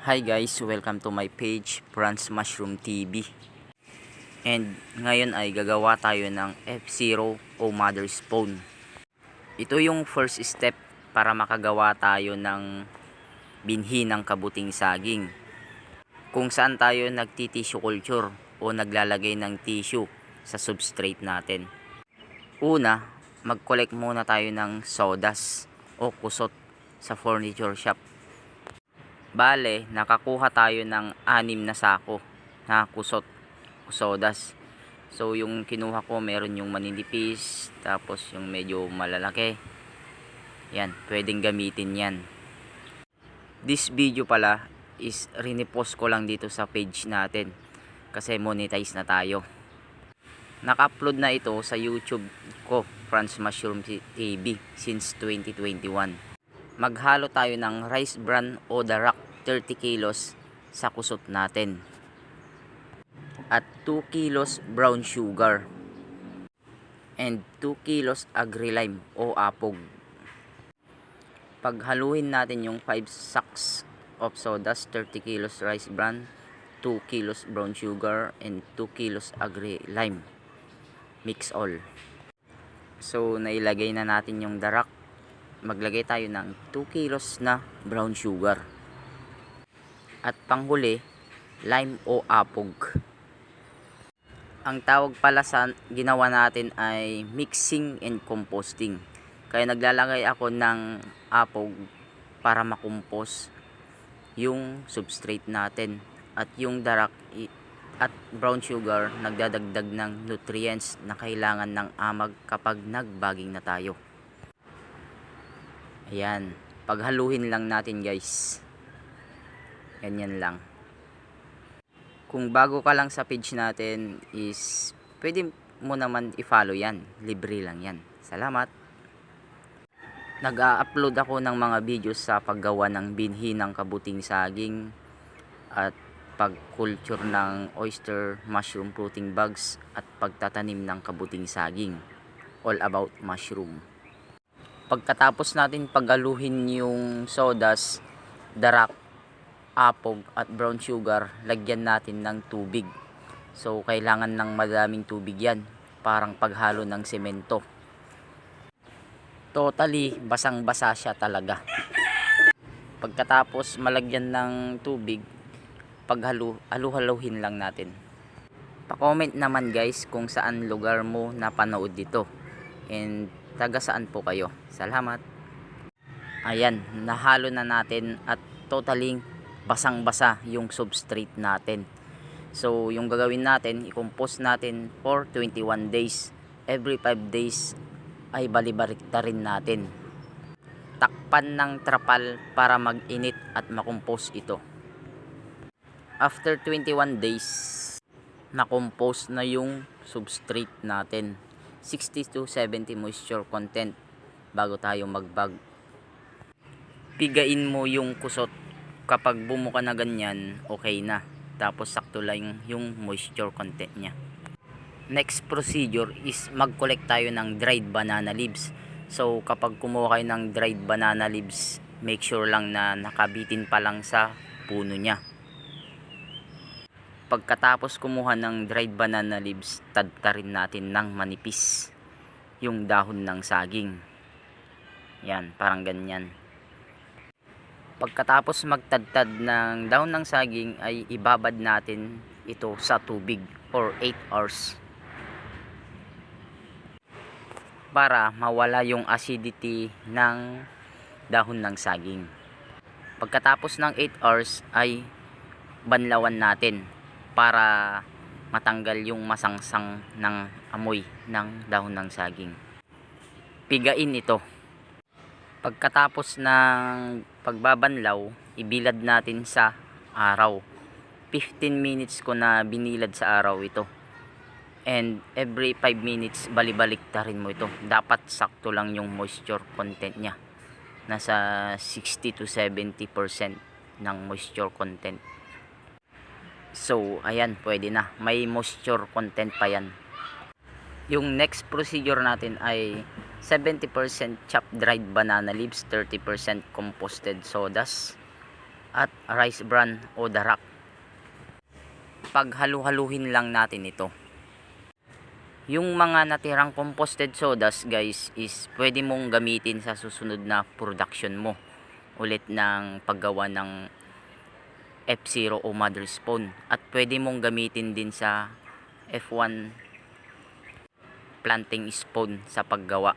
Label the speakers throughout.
Speaker 1: Hi guys, welcome to my page, Franz Mushroom TV. And ngayon ay gagawa tayo ng F0 o Mother Spawn. Ito yung first step para makagawa tayo ng binhi ng kabuting saging. Kung saan tayo nagti-tissue culture o naglalagay ng tissue sa substrate natin. Una, mag-collect muna tayo ng sodas o kusot sa furniture shop. Bale, nakakuha tayo ng anim na sako na kusot o sodas. So, yung kinuha ko, meron yung maninipis, tapos yung medyo malalaki. Yan, pwedeng gamitin yan. This video pala is rinipost ko lang dito sa page natin kasi monetize na tayo. Naka-upload na ito sa YouTube ko, Franz Mushroom TV, since 2021 maghalo tayo ng rice bran o darak 30 kilos sa kusot natin. At 2 kilos brown sugar. And 2 kilos agri-lime o apog. Paghaluin natin yung 5 sacks of sodas 30 kilos rice bran 2 kilos brown sugar and 2 kilos agri-lime mix all. So nailagay na natin yung darak maglagay tayo ng 2 kilos na brown sugar. At panghuli, lime o apog. Ang tawag pala sa ginawa natin ay mixing and composting. Kaya naglalagay ako ng apog para makumpos yung substrate natin. At yung darak at brown sugar nagdadagdag ng nutrients na kailangan ng amag kapag nagbaging na tayo. Ayan. Paghaluhin lang natin guys. Ganyan lang. Kung bago ka lang sa page natin is pwede mo naman i-follow yan. Libre lang yan. Salamat. Nag-upload ako ng mga videos sa paggawa ng binhi ng kabuting saging at pag-culture ng oyster mushroom fruiting bugs at pagtatanim ng kabuting saging. All about mushroom pagkatapos natin pagaluhin yung sodas, darak, apog at brown sugar, lagyan natin ng tubig. So, kailangan ng madaming tubig yan. Parang paghalo ng semento. Totally, basang-basa siya talaga. Pagkatapos malagyan ng tubig, paghalo, halu-haluhin lang natin. Pa-comment naman guys kung saan lugar mo napanood dito. And taga saan po kayo? Salamat. Ayan nahalo na natin at totally basang basa yung substrate natin. So yung gagawin natin i-compose natin for 21 days. Every 5 days ay balibarikta rin natin. Takpan ng trapal para mag-init at makompose ito. After 21 days na-compose na yung substrate natin 60 to 70 moisture content bago tayo magbag. Pigain mo yung kusot. Kapag bumuka na ganyan okay na. Tapos sakto lang yung moisture content nya next procedure is mag collect tayo ng dried banana leaves. So kapag kumuha kayo ng dried banana leaves make sure lang na nakabitin pa lang sa puno nya pagkatapos kumuha ng dried banana leaves tadtarin natin ng manipis yung dahon ng saging. Yan parang ganyan. Pagkatapos magtadtad ng dahon ng saging ay ibabad natin ito sa tubig for 8 hours. Para mawala yung acidity ng dahon ng saging. Pagkatapos ng 8 hours ay banlawan natin para matanggal yung masangsang ng amoy ng dahon ng saging. Pigain ito. Pagkatapos ng pagbabanlaw, ibilad natin sa araw. 15 minutes ko na binilad sa araw ito. And every 5 minutes, balibalik ta rin mo ito. Dapat sakto lang yung moisture content niya. Nasa 60 to 70% ng moisture content. So, ayan, pwede na. May moisture content pa yan. Yung next procedure natin ay 70% chopped dried banana leaves, 30% composted sodas, at rice bran o darak. Paghalu-haluhin lang natin ito. Yung mga natirang composted sodas guys is pwede mong gamitin sa susunod na production mo ulit ng paggawa ng F0 o mother spawn at pwede mong gamitin din sa F1 planting spawn sa paggawa.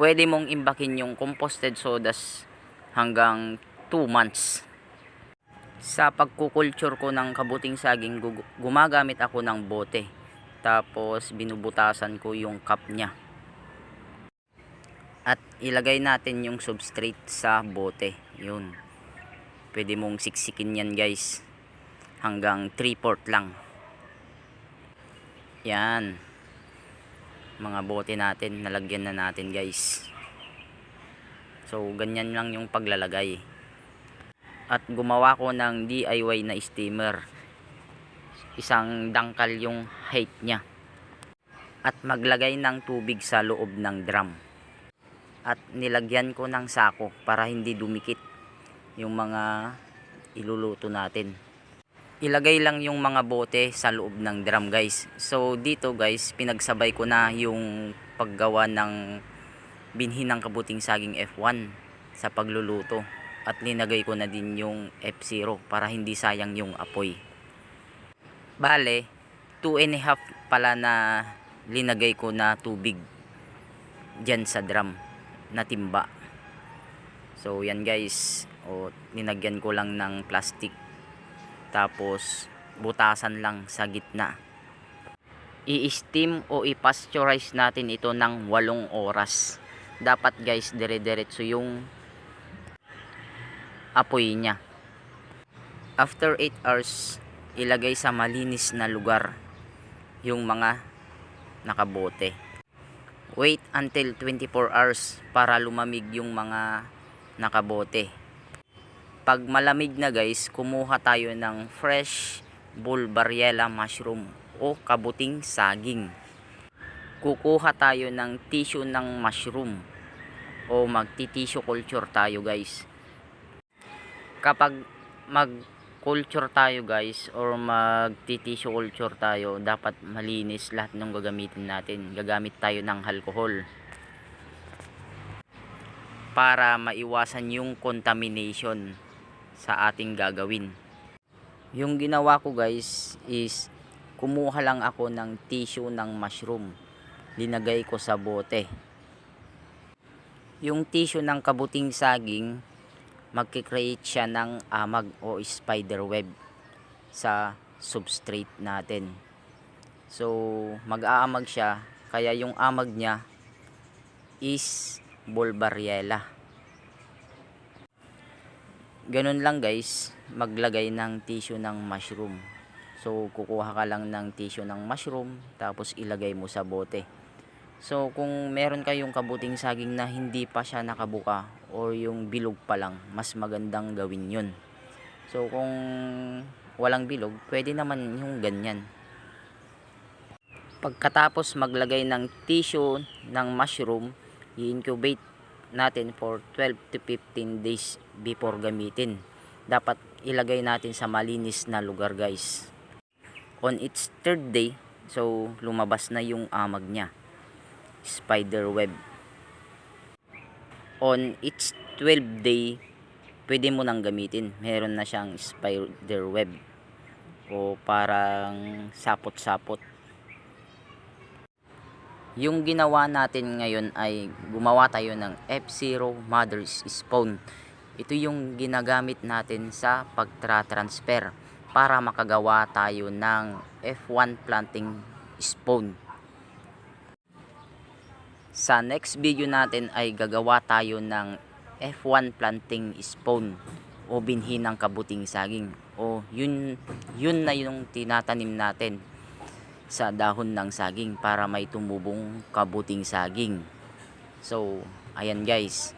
Speaker 1: Pwede mong imbakin yung composted sodas hanggang 2 months. Sa pagkukulture ko ng kabuting saging gumagamit ako ng bote. Tapos binubutasan ko yung cup niya. At ilagay natin yung substrate sa bote. Yun pwede mong siksikin yan guys. Hanggang 3 port lang. Yan. Mga bote natin nalagyan na natin guys. So ganyan lang yung paglalagay. At gumawa ko ng DIY na steamer. Isang dangkal yung height nya at maglagay ng tubig sa loob ng drum. At nilagyan ko ng sako para hindi dumikit yung mga iluluto natin. Ilagay lang yung mga bote sa loob ng drum guys. So dito guys pinagsabay ko na yung paggawa ng binhi ng kabuting saging F1 sa pagluluto. At linagay ko na din yung F0 para hindi sayang yung apoy. Bale 2 and a half pala na linagay ko na tubig dyan sa drum na timba. So yan guys o linagyan ko lang ng plastic. Tapos butasan lang sa gitna. I-steam o i-pasteurize natin ito ng 8 oras. Dapat guys dire-diretso yung apoy niya. After 8 hours ilagay sa malinis na lugar yung mga nakabote. Wait until 24 hours para lumamig yung mga nakabote pag malamig na guys kumuha tayo ng fresh bulbariella mushroom o kabuting saging. Kukuha tayo ng tissue ng mushroom o magti-tissue culture tayo guys. Kapag mag culture tayo guys or magti-tissue culture tayo dapat malinis lahat ng gagamitin natin. Gagamit tayo ng alcohol. Para maiwasan yung contamination sa ating gagawin. Yung ginawa ko guys is kumuha lang ako ng tissue ng mushroom. Linagay ko sa bote. Yung tissue ng kabuting saging magkikreate siya ng amag o spider web sa substrate natin. So mag-aamag siya. Kaya yung amag niya is bulbariella ganun lang guys. Maglagay ng tissue ng mushroom. So kukuha ka lang ng tissue ng mushroom tapos ilagay mo sa bote. So kung meron kayong kabuting saging na hindi pa siya nakabuka or yung bilog pa lang mas magandang gawin yun. So kung walang bilog pwede naman yung ganyan. Pagkatapos maglagay ng tissue ng mushroom i-incubate natin for 12 to 15 days before gamitin. Dapat ilagay natin sa malinis na lugar guys. On its third day so lumabas na yung amag niya. Spider web. On its 12 day pwede mo nang gamitin. Meron na siyang spider web. O parang sapot-sapot yung ginawa natin ngayon ay gumawa tayo ng F0 Mother's Spawn ito yung ginagamit natin sa pagtra-transfer para makagawa tayo ng F1 planting spawn sa next video natin ay gagawa tayo ng F1 planting spawn o binhi ng kabuting saging. O yun yun na yung tinatanim natin sa dahon ng saging para may tumubong kabuting saging. So ayan guys.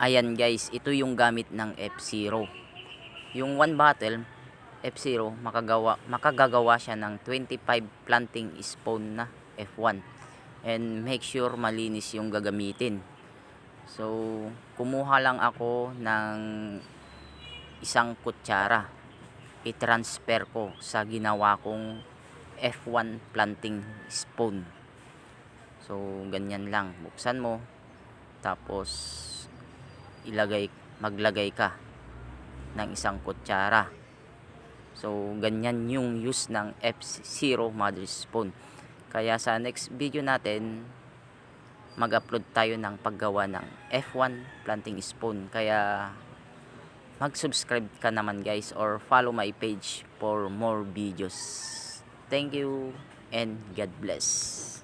Speaker 1: Ayan guys ito yung gamit ng F0 yung 1 bottle F0 makagawa makagagawa siya ng 25 planting spawn na F1 and make sure malinis yung gagamitin. So, kumuha lang ako ng isang kutsara. I-transfer ko sa ginawa kong F1 planting spoon. So, ganyan lang. Buksan mo. Tapos, ilagay, maglagay ka ng isang kutsara. So, ganyan yung use ng F0 mother spoon. Kaya sa next video natin, mag-upload tayo ng paggawa ng F1 planting spoon. Kaya, mag-subscribe ka naman guys or follow my page for more videos. Thank you and God bless.